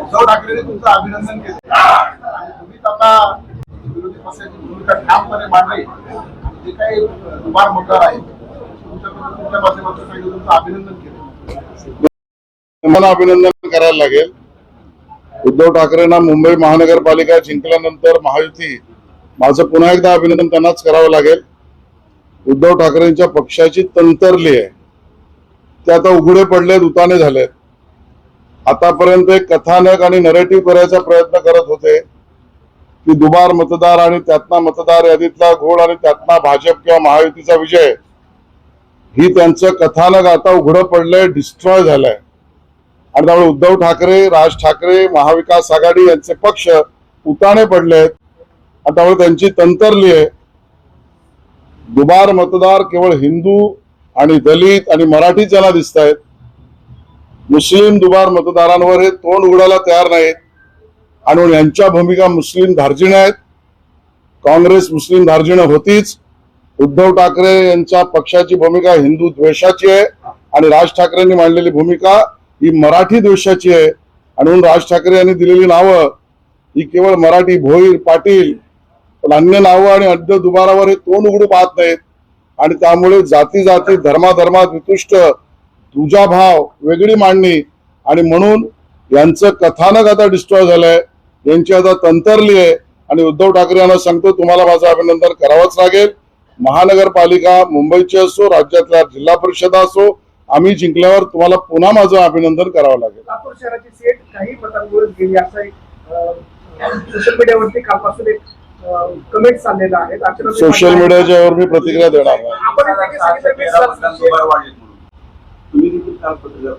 उद्धव ठाकरेंनी तुमचं अभिनंदन केलं. आणि तुम्हीच आता विरोधी पक्षाची भूमिका ठामपणे मांडली. जे काही दुबार मतदार आहेत तुमच्याकडून तुमच्या माध्यमातून काही तुमचं अभिनंदन केलं. तुम्हाला अभिनंदन करायला लागेल. उद्धव ठाकरेंना मुंबई महानगरपालिका जिंकल्यानंतर महायुती माझं पुन्हा एकदा अभिनंदन त्यांनाच करावं लागेल. उद्धव ठाकरेंच्या पक्षाची तंतरली आहे. ते आता उघडे पडलेत उताने झालेत. आतापर्यंत एक कथानक आणि नरेटिव्ह करायचा प्रयत्न करत होते की दुबार मतदार आणि त्यातना मतदार यादीतला घोड आणि त्यातना भाजप किंवा महायुतीचा विजय. ही त्यांचं कथानक आता उघडं पडलंय डिस्ट्रॉय झालंय. आणि त्यामुळे उद्धव ठाकरे राज ठाकरे महाविकास आघाडी यांचे पक्ष उताने पडलेत. आणि त्यामुळे त्यांची तंतरली आहे. दुबार मतदार केवळ हिंदू आणि दलित आणि मराठीच्याला ज्यांना दिसत आहेत मुस्लिम दुबार मतदारांवर हे तोंड उघडायला तयार नाहीत. आणि यांच्या भूमिका मुस्लिम धार्जिण आहेत. काँग्रेस मुस्लिम धार्जिण होतीच. उद्धव ठाकरे यांच्या पक्षाची भूमिका हिंदू द्वेषाची आहे आणि राज ठाकरेंनी मांडलेली भूमिका ही मराठी द्वेषाची आहे. आणि म्हणून राज ठाकरे यांनी दिलेली नावं ही केवळ मराठी भोईर पाटील पण अन्य नावं आणि अड्ड दुबारावर हे तोंड उघडू पाहत नाहीत. आणि त्यामुळे जाती जाती धर्माधर्मात वितुष्ट तुझा भाव वेगळी मांडणी. आणि म्हणून यांचं कथानक आता डिस्ट्रॉय झालंय. यांची आता तंतरली आहे. आणि उद्धव ठाकरे यांना सांगतो तुम्हाला माझं अभिनंदन करावंच लागेल. महानगरपालिका मुंबईची असो राज्यातल्या जिल्हा परिषदा असो आम्ही जिंकल्यावर तुम्हाला पुन्हा माझं अभिनंदन करावं लागेल. लातूर शहराची सेट काही मतांमुळे गेली. असं एक सोशल मीडियावरती कालपासून एक कमेंट चाललेला आहे. अचानक- सोशल मीडियाच्या वर मी प्रतिक्रिया देणार आपण तुम्ही देखील काल पत्रकार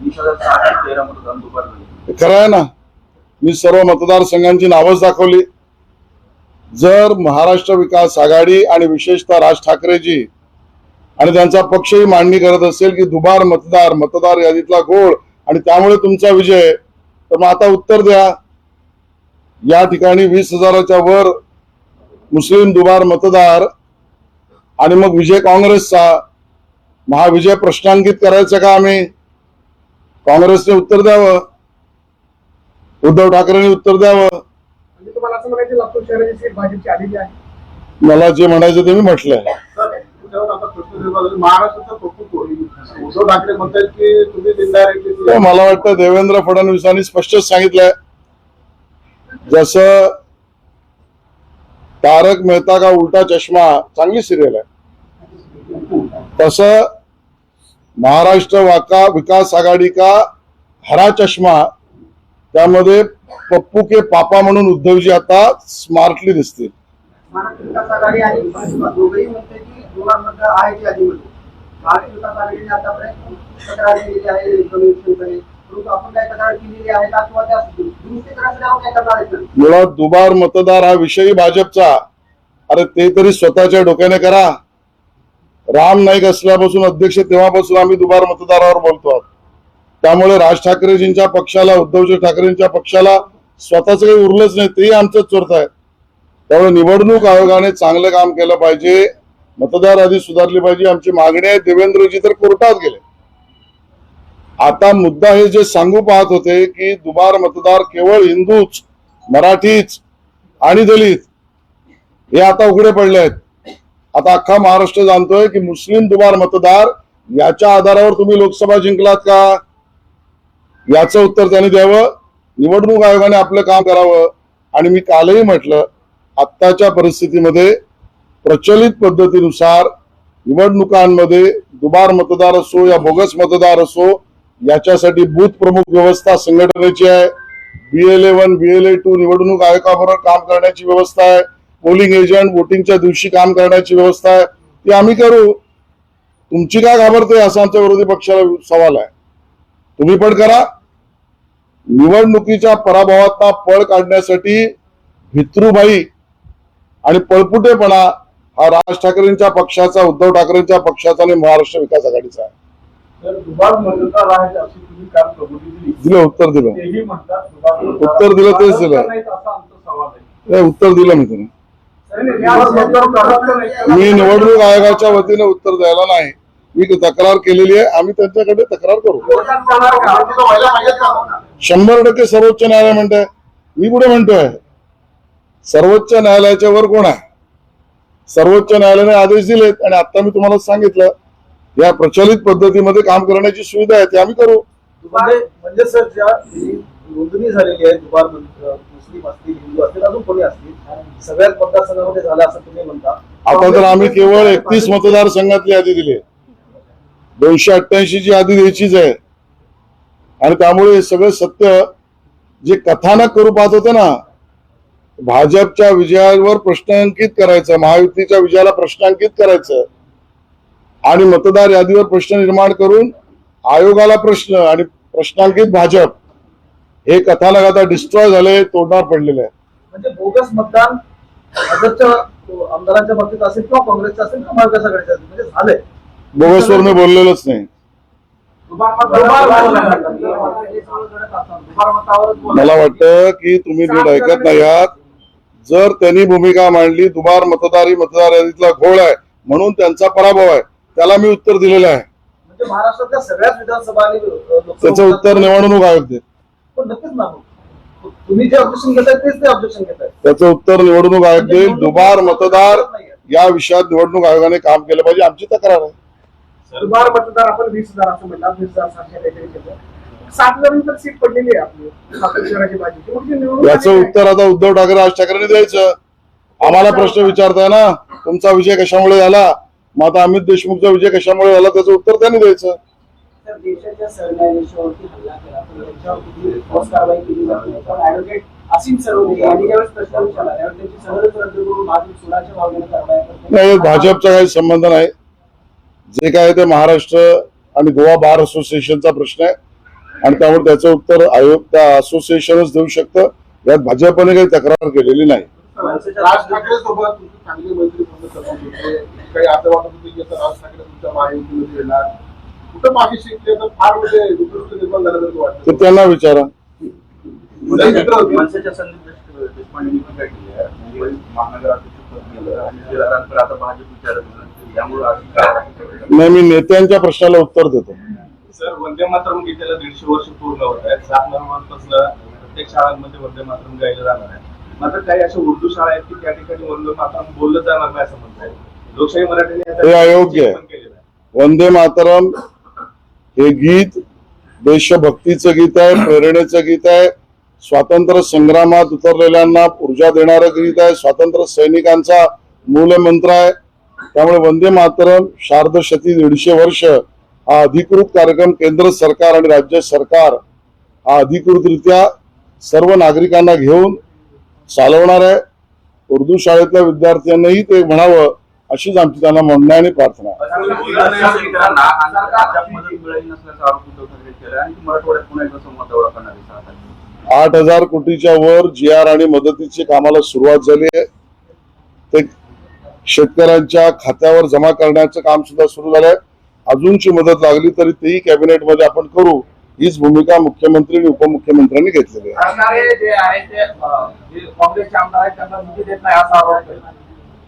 वीस हजार सहाशे तेरा मतदान खरं आहे ना? मी सर्व मतदारसंघांची नावच दाखवली. जर महाराष्ट्र विकास आघाडी आणि विशेषतः राज ठाकरेजी आणि त्यांचा पक्षही मांडणी करत असेल की दुबार मतदार मतदार यादीतला गोळ आणि त्यामुळे तुमचा विजय तर मग आता उत्तर द्या. या ठिकाणी वीस हजाराच्या वर मुस्लिम दुबार मतदार आणि मग विजय काँग्रेसचा महाविजय प्रश्नांकित करायचं का आम्ही? काँग्रेसने उत्तर द्यावं? उद्धव ठाकरेंनी उत्तर द्यावं? म्हणजे मला जे म्हणायचं ते मी म्हटलंय. सर, तुमच्यावर आता प्रश्न निर्माण झाला. महाराष्ट्राचा पप्पू कोण? उद्धव ठाकरे म्हणतात की तुम्ही तर दिंडारे मला वाटतं देवेंद्र फडणवीसांनी स्पष्टच सांगितलंय. जसं तारक मेहता का उलटा चष्मा चांगली सिरियल आहे. तसं महाराष्ट्र वाका विकास आघाडी का हरा चष्मा त्यामध्ये पप्पू के पापा म्हणून उद्धवजी आता स्मार्टली दिसतील. मुळात दुबार मतदार हा विषयी भाजपचा. अरे ते तरी स्वतःच्या डोक्याने करा. राम नाईक असल्यापासून अध्यक्ष तेव्हापासून आम्ही दुबार मतदारावर बोलतो आहोत. त्यामुळे राज ठाकरेजींच्या पक्षाला उद्धवजी ठाकरेंच्या पक्षाला स्वतःच काही उरलंच नाही तेही आमचंच चोरत आहे. त्यामुळे निवडणूक आयोगाने चांगलं काम केलं पाहिजे मतदार आधी सुधारली पाहिजे. आमची मागणी आहे देवेंद्रजी तर कोर्टात गेले. आता मुद्दा हे जे सांगू पाहत होते की दुबार मतदार केवळ हिंदूच मराठीच आणि दलित हे आता उघडे पडले आहेत. आता अख्खा महाराष्ट्र जाणतोय की मुस्लिम दुबार मतदार याच्या आधारावर तुम्ही लोकसभा जिंकलात का? याचं उत्तर त्यांनी द्यावं. निवडणूक आयोगाने आपलं काम करावं. आणि मी कालही म्हटलं आत्ताच्या परिस्थितीमध्ये प्रचलित पद्धतीनुसार निवडणुकांमध्ये दुबार मतदार असो या बोगस मतदार असो याच्यासाठी बूथ प्रमुख व्यवस्था संघटनेची आहे. बीएलए वन बीएलए टू निवडणूक आयोगाबरोबर काम करण्याची व्यवस्था आहे. पोलिंग एजंट वोटिंगच्या दिवशी काम करण्याची व्यवस्था आहे ती आम्ही करू. तुमची काय घाबरते असा आमच्या विरोधी पक्षाला सवाल आहे. तुम्ही पण करा. निवडणुकीच्या पराभवाचा पळ काढण्यासाठी भित्रूबाई आणि पळपुटेपणा हा राज ठाकरेंच्या पक्षाचा उद्धव ठाकरेंच्या पक्षाचा आणि महाराष्ट्र विकास आघाडीचा आहे. दिली उत्तर दिलं. उत्तर दिलं तेच दिलं. उत्तर दिलं मी तुम्ही दुबार मतदार करत नाही. मी निवडणूक आयोगाच्या वतीने उत्तर द्यायला नाही. मी तक्रार केलेली आहे. आम्ही त्यांच्याकडे तक्रार करू. शंभर टक्के सर्वोच्च न्यायालय म्हणतंय. मी कुठे म्हणतोय. सर्वोच्च न्यायालयाच्या वर कोण आहे? सर्वोच्च न्यायालयाने आदेश दिलेत आणि आता मी तुम्हाला सांगितलं या प्रचलित पद्धतीमध्ये काम करण्याची सुविधा आहे ती आम्ही करू. म्हणजे, म्हणजे सर ज्या नोंदणी झालेली आहे दुपार मुस्लिम असतील हिंदू असतील अजून कोणी असतील? सगळ्याच मतदारसंघामध्ये झालं असं तुम्ही म्हणता. आता तर आम्ही केवळ एकतीस मतदारसंघातली यादी दिली. दोनशे अठ्ठ्याऐंशी ची यादी द्यायचीच आहे. आणि त्यामुळे हे सगळं सत्य जे कथानक करू पाहत होते ना भाजपच्या विजयावर प्रश्नांकित करायचं महायुतीच्या विजयाला प्रश्नांकित करायचं आणि मतदार यादीवर प्रश्न निर्माण करून आयोगाला प्रश्न आणि प्रश्नांकित भाजप हे कथानक आता डिस्ट्रॉय झाले तोडणार पडलेले आहे. म्हणजे बोगस मतदान भाजपच्या आमदारांच्या बाबतीत असेल किंवा काँग्रेसचं असेल किंवा महाविकास आघाडीचं असेल म्हणजे झालंय. बोगसवर मी बोललेलोच नाही. मला वाटतं की तुम्ही नीट ऐकत नाही. आहात जर त्यांनी भूमिका मांडली दुबार मतदारी मतदार यादीतला घोळ आहे म्हणून त्यांचा पराभव आहे. त्याला मी उत्तर दिलेलं आहे. म्हणजे महाराष्ट्रातल्या सगळ्याच विधानसभा त्याचं उत्तर निवडणूक आयोग देत. पण नक्कीच ना. तुम्ही जे ऑब्जेक्शन घेताय तेच ते ऑब्जेक्शन घेताय. त्याचं उत्तर निवडणूक आयोग देईल. दुबार मतदार या विषयात निवडणूक आयोगाने काम केलं पाहिजे. आमची तक्रार आहे. दुबार मतदार आपण वीस हजार असं वीस हजार सातशे काहीतरी केलं. सात जणांतर सीट पडलेली आहे आपली. सातारा शहराची बाजू. तेवढी निवडून याचं. उत्तर आता उद्धव ठाकरे राज ठाकरेंनी द्यायचं. आम्हाला प्रश्न विचारताय ना तुमचा विजय कशामुळे झाला? मग आता अमित देशमुखचा विजय कशामुळे झाला? त्याचं उत्तर त्यांनी द्यायचं. तर देशाच्या सरन्यायाधीशावरती हल्ला केला ठोस कारवाई केली जात नाही. पण ऍडव्होकेट असीम सरोदे यांनी ज्यावेळेस प्रश्न विचारला त्यावेळेस त्यांची सहजच रद्द करून भाजप सुडाच्या भावनेने कारवाई करते नाही भाजपचा काही संबंध नाही. जे काय ते महाराष्ट्र आणि गोवा बार असोसिएशनचा प्रश्न आहे. आणि त्यामुळे त्याचं उत्तर आयोग त्या असोसिएशनच देऊ शकतं. यात भाजपने काही तक्रार केलेली नाही. राज ठाकरे सोबत चांगली मैत्री काही असं वाटत होते की राज ठाकरे तुमच्या महायुतीमध्ये येणार? कुठं मागे शिकले तर फार म्हणजे उत्कृष्ट निर्माण झाल्यासारखं तर वाटतं. त्यांना विचारा. लय मित्र होते. मनसेच्या संदीप देश- देशपांडेंनी पण काय केली आहे. मुंबई महानगराध्यक्ष पद गेलं आणि ते नंतर आता भाजप विचारत नाही. यामुळे मी नेत्यांच्या प्रश्नाला उत्तर देतो. सर वंदे मातरम गीतेला दीडशे वर्ष पूर्ण होत आहेत. सात नोव्हेंबरपासून प्रत्येक शाळांमध्ये वंदे मातरम गायलं जाणार आहे. मात्र काही अशा उर्दू शाळा आहेत की त्या ठिकाणी वंदे मातरम बोललं जाणार नाही असं म्हणतात लोकशाही मराठीने याचा हे अयोग्य आहे. पण केलेलं आहे. वंदे मातरम हे गीत देशभक्तीचं गीत आहे प्रेरणेचं गीत आहे. स्वातंत्र्य संग्रामात उतरलेल्यांना ऊर्जा देणारं गीत आहे. स्वातंत्र्य सैनिकांचा मूलमंत्र आहे. त्यामुळे वंदे मातरम शारदशती दीडशे वर्ष हा अधिकृत कार्यक्रम केंद्र सरकार आणि राज्य सरकार हा अधिकृतरित्या सर्व नागरिकांना घेऊन चालवणार आहे. उर्दू शाळेतल्या विद्यार्थ्यांनाही ते म्हणावं. अशीच आमची त्यांना म्हणणं आणि प्रार्थना. आठ हजार कोटीच्या वर जी आर आणि मदतीची कामाला सुरुवात झाली आहे. ते शेतकऱ्यांच्या खात्यावर जमा करण्याचं काम सुद्धा सुरू झालंय. अजूनची मदत लागली तरी तेही कॅबिनेटमध्ये आपण करू. हीच भूमिका मुख्यमंत्री आणि उपमुख्यमंत्र्यांनी घेतलेली आहे.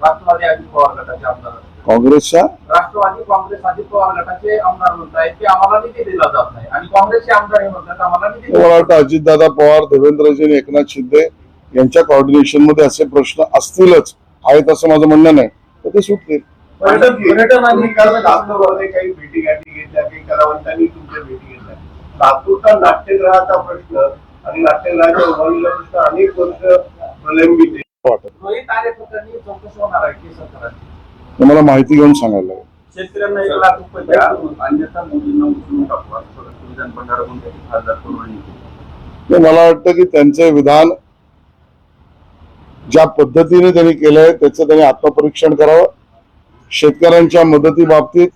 राष्ट्रवादी अजित पवार गटाचे आमदार काँग्रेसच्या? राष्ट्रवादी काँग्रेस अजित पवार गटाचे आमदार म्हणत आहेत की आम्हाला निधी दिला जात नाही. आणि काँग्रेसचे आमदार हे म्हणतात आम्हाला निधी मला वाटतं अजितदादा पवार देवेंद्रजी आणि एकनाथ शिंदे यांच्या कॉर्डिनेशनमध्ये असे प्रश्न असतीलच आहेत असं माझं म्हणणं नाही. तर ते सुटतील. पर्यटन विकास लातूरमध्ये काही भेटी गाठी घेतल्या काही कलावंतांनी तुमच्या भेटी घेतल्या. लातूरचा नाट्यगृहाचा प्रश्न आणि नाट्यगृहाच्या उभारणीचा प्रश्न अनेक वर्ष प्रलंबित आहे. वाटत. माहिती घेऊन सांगायला मला वाटतं की त्यांचे विधान ज्या पद्धतीने त्यांनी केलंय त्याचं त्यांनी आत्मपरीक्षण करावं. शेतकऱ्यांच्या मदती बाबतीत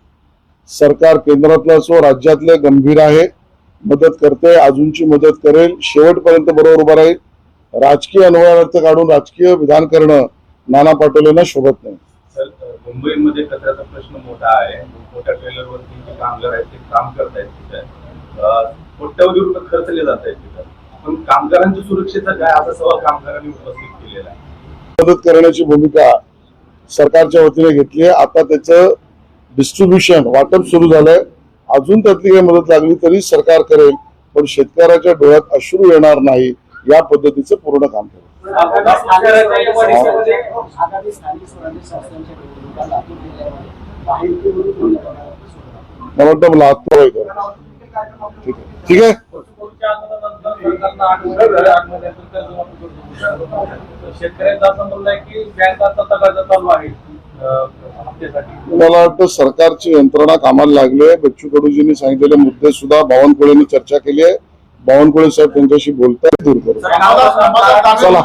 सरकार केंद्रातलं असो राज्यातलं गंभीर आहे. मदत करते अजूनची मदत करेल. शेवटपर्यंत बरोबर उभा राहील. राजकीय अन्वयार्थ काढून राजकीय विधान करणं नाना पाटोलेंना शोभत नाही. मुंबईमध्ये कचऱ्याचा प्रश्न मोठा आहे. मोठ्या ट्रेलरवरती जे कामगार आहेत ते काम करतायत तिथे. अं, कोट्यवधी रुपये खर्चले जात आहेत तिथं. पण कामगारांच्या सुरक्षेचा काय असा सवाल कामगारांनी उपस्थित केलेला आहे? मदत करण्याची भूमिका सरकारच्या वतीने घेतली आहे. आता त्याचं डिस्ट्रीब्युशन वाटप सुरू झालंय. अजून त्यातली काही मदत लागली तरी सरकार करेल पण शेतकऱ्याच्या डोळ्यात अश्रू येणार नाही. या पद्धतीचं पूर्ण काम करू. आगामी लातूर मला वाटतं आहे. ठीक आहे. ठीक आहे असं म्हणणं आहे की तगादा चालू आहे? मला वाटतं सरकारची यंत्रणा कामाला लागली आहे. बच्चू कडूजींनी सांगितलेले मुद्दे सुद्धा बावनकुळेंनी चर्चा केली आहे. बावनकुळे साहेब त्यांच्याशी बोलताय दूर करू चला.